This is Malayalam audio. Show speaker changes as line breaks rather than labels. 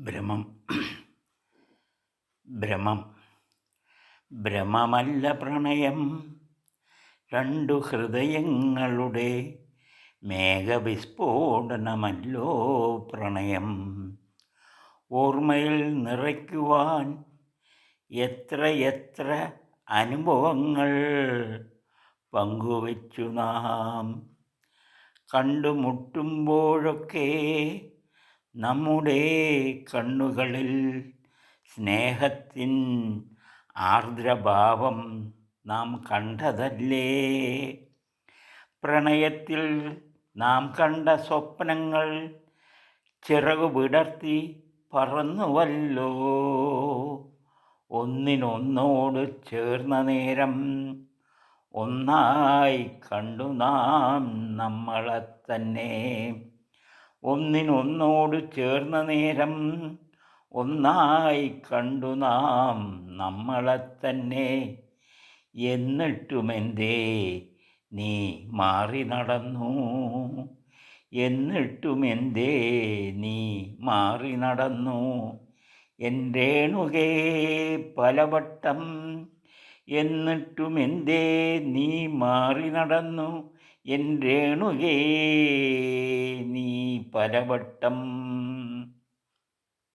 ഭ്രമം. ഭ്രമം. ഭ്രമമല്ല പ്രണയം. രണ്ടു ഹൃദയങ്ങളുടെ മേഘവിസ്ഫോടനമല്ലോ പ്രണയം. ഓർമ്മയിൽ നിറയ്ക്കുവാൻ എത്രയെത്ര എത്ര അനുഭവങ്ങൾ പങ്കുവച്ചു നാം. കണ്ടുമുട്ടുമ്പോഴൊക്കെ നമ്മുടെ കണ്ണുകളിൽ സ്നേഹത്തിൻ ആർദ്രഭാവം നാം കണ്ടതല്ലേ? പ്രണയത്തിൽ നാം കണ്ട സ്വപ്നങ്ങൾ ചിറകു വിടർത്തി പറന്നുവല്ലോ. ഒന്നിനൊന്നോട് ചേർന്ന നേരം ഒന്നായി കണ്ടു നാം നമ്മളെ തന്നെ. ഒന്നിനൊന്നോട് ചേർന്ന നേരം ഒന്നായി കണ്ടു നാം നമ്മളെ തന്നെ എന്നിട്ടുമെന്തേ നീ മാറി നടന്നു. എന്നിട്ടുമെന്തേ നീ മാറി നടന്നു. എന്റേണുകേ പലവട്ടം. എന്നിട്ടുമെന്തേ നീ മാറി നടന്നു. എൻ രേണുകേ നീ പലവട്ടം